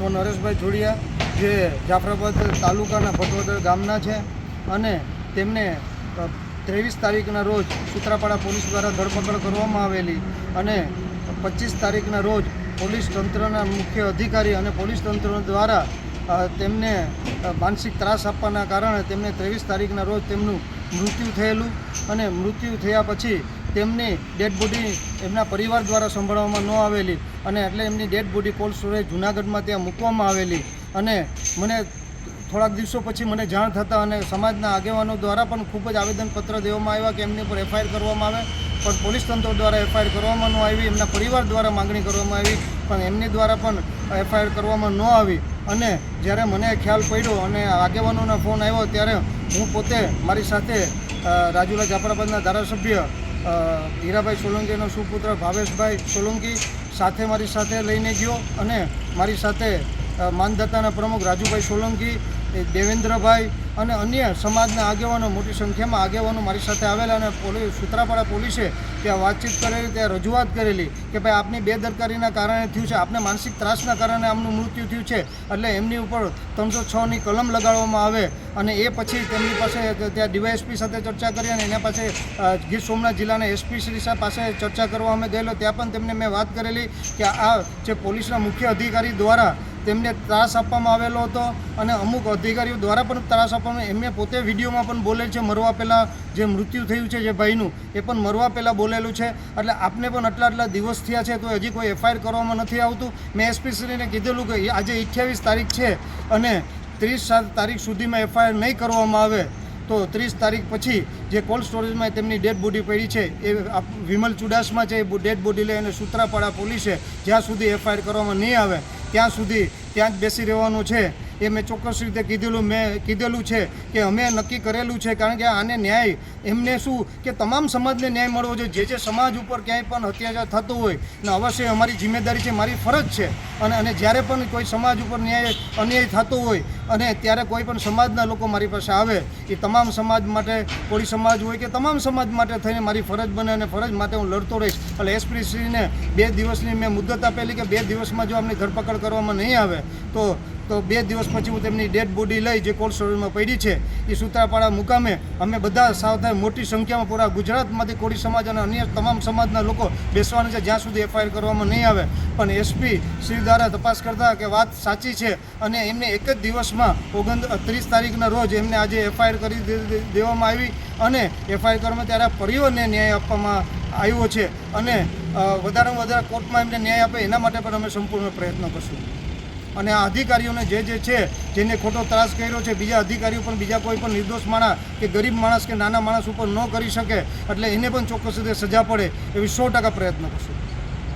સ્વ નરેશભાઈ જોડિયા, જે જાફરાબાદ તાલુકાના ભટવદર ગામના છે અને તેમને ત્રેવીસ તારીખના રોજ સુત્રાપાડા પોલીસ દ્વારા ધરપકડ કરવામાં આવેલી અને પચીસ તારીખના રોજ પોલીસ તંત્રના મુખ્ય અધિકારી અને પોલીસ તંત્ર દ્વારા તેમને માનસિક ત્રાસ આપવાના કારણે તેમને ત્રેવીસ તારીખના રોજ તેમનું મૃત્યુ થયેલું અને મૃત્યુ થયા પછી તેમની ડેડ બોડી એમના પરિવાર દ્વારા સંભાળવામાં ન આવેલી અને એટલે એમની ડેડ બોડી કોલ્ડ સ્ટોરેજ જુનાગઢમાં ત્યાં મૂકવામાં આવેલી. અને મને થોડાક દિવસો પછી મને જાણ થતાં અને સમાજના આગેવાનો દ્વારા પણ ખૂબ જ આવેદનપત્ર દેવામાં આવ્યા કે એમની ઉપર એફઆઈઆર કરવામાં આવે. પણ પોલીસ તંત્ર દ્વારા એફઆઈઆર કરવામાં ન આવી, એમના પરિવાર દ્વારા માગણી કરવામાં આવી, પણ એમની દ્વારા પણ એફઆઈઆર કરવામાં ન આવી. અને જ્યારે મને ખ્યાલ પડ્યો અને આગેવાનોનો ફોન આવ્યો ત્યારે હું પોતે મારી સાથે રાજુલા જાફરાબાદના ધારાસભ્ય હીરાભાઈ સોલંકીનો સુપુત્ર ભાવેશભાઈ સોલંકી સાથે મારી સાથે લઈને ગયો અને મારી સાથે માનદત્તાના પ્રમુખ રાજુભાઈ સોલંકી દેવેન્દ્રભાઈ અને અન્ય સમાજના આગેવાનો મોટી સંખ્યામાં આગેવાનો મારી સાથે આવેલા અને પોલીસ સુત્રાપાડા પોલીસે ત્યાં વાતચીત કરેલી, ત્યાં રજૂઆત કરેલી કે ભાઈ આપની બેદરકારીના કારણે થયું છે, આપને માનસિક ત્રાસના કારણે આમનું મૃત્યુ થયું છે, એટલે એમની ઉપર ત્રણસો છની કલમ લગાડવામાં આવે અને એ પછી તેમની પાસે ત્યાં ડીવાયએસપી સાથે ચર્ચા કરી અને એના પાસે ગીર સોમનાથ જિલ્લાના એસપી શ્રી પાસે ચર્ચા કરવા અમે ગયેલો. ત્યાં પણ તેમને મેં વાત કરેલી કે આ જે પોલીસના મુખ્ય અધિકારી દ્વારા તેમને ત્રાસ આપવામાં આવેલો હતો અને અમુક અધિકારીઓ દ્વારા પણ ત્રાસ આપવામાં એમને પોતે વિડીયોમાં પણ બોલે છે, મરવા પહેલાં જે મૃત્યુ થયું છે જે ભાઈનું, એ પણ મરવા પહેલાં બોલેલું છે. એટલે આપને પણ આટલા આટલા દિવસ થયા છે તો હજી કોઈ એફઆઈઆર કરવામાં નથી આવતું. મેં એસપીસીને કીધેલું કે આજે અઠ્યાવીસ તારીખ છે અને ત્રીસ સાત તારીખ સુધીમાં એફઆઈઆર નહીં કરવામાં આવે તો ત્રીસ તારીખ પછી જે કોલ્ડ સ્ટોરેજમાં તેમની ડેડ બોડી પડી છે, એ વિમલ ચુડાસમાં છે, એ ડેડ બોડી લઈ અને સૂત્રાપાડા પોલીસે જ્યાં સુધી એફઆઈઆર કરવામાં નહીં આવે ત્યાં સુધી ત્યાં જ બેસી રહેવાનું છે. એ મેં ચોક્કસ રીતે કીધેલું, મેં કીધેલું છે કે અમે નક્કી કરેલું છે કારણ કે આને ન્યાય, એમને શું કે તમામ સમાજને ન્યાય મળવો જોઈએ. જે જે સમાજ ઉપર ક્યાંય પણ અત્યાચાર થતો હોય ને અવશ્ય અમારી જિમ્મેદારી છે, મારી ફરજ છે. અને અને જ્યારે પણ કોઈ સમાજ ઉપર ન્યાય, અન્યાય થતો હોય અને ત્યારે કોઈ પણ સમાજના લોકો મારી પાસે આવે, એ તમામ સમાજ માટે, કોળી સમાજ હોય કે તમામ સમાજ માટે થઈને મારી ફરજ બને અને ફરજ માટે હું લડતો રહીશ. એટલે એસપીસીને બે દિવસની મેં મુદત આપેલી કે બે દિવસમાં જો અમને ધરપકડ કરવામાં નહીં આવે, તો તો બે દિવસ પછી હું તેમની ડેડ બોડી લઈ જે કોલ્ડ સ્ટોરેજમાં પડી છે, એ સુત્રાપાડા મુકામે અમે બધા સાવધાન મોટી સંખ્યામાં પૂરા ગુજરાતમાંથી કોળી સમાજ અને અન્ય તમામ સમાજના લોકો બેસવાના છે, જ્યાં સુધી એફઆઈઆર કરવામાં નહીં આવે. પણ એસપી શ્રી દ્વારા તપાસ કરતા કે વાત સાચી છે અને એમને એક જ દિવસમાં ઓગણ ત્રીસ તારીખના રોજ એમને આજે એફઆઈઆર કરી દેવામાં આવી અને એફઆઈઆર કરવામાં ત્યારે પરિવારને ન્યાય આપવામાં આવ્યો છે અને વધારેમાં વધારે કોર્ટમાં એમને ન્યાય આપે એના માટે પણ અમે સંપૂર્ણ પ્રયત્ન કરશું. અને આ અધિકારીઓને જે જે છે, જેને ખોટો ત્રાસ કર્યો છે, બીજા અધિકારીઓ પણ, બીજા કોઈ પણ નિર્દોષ માણસ કે ગરીબ માણસ કે નાના માણસ ઉપર ન કરી શકે, એટલે એને પણ ચોક્કસ રીતે સજા પડે એવી સો ટકા પ્રયત્ન કરશું.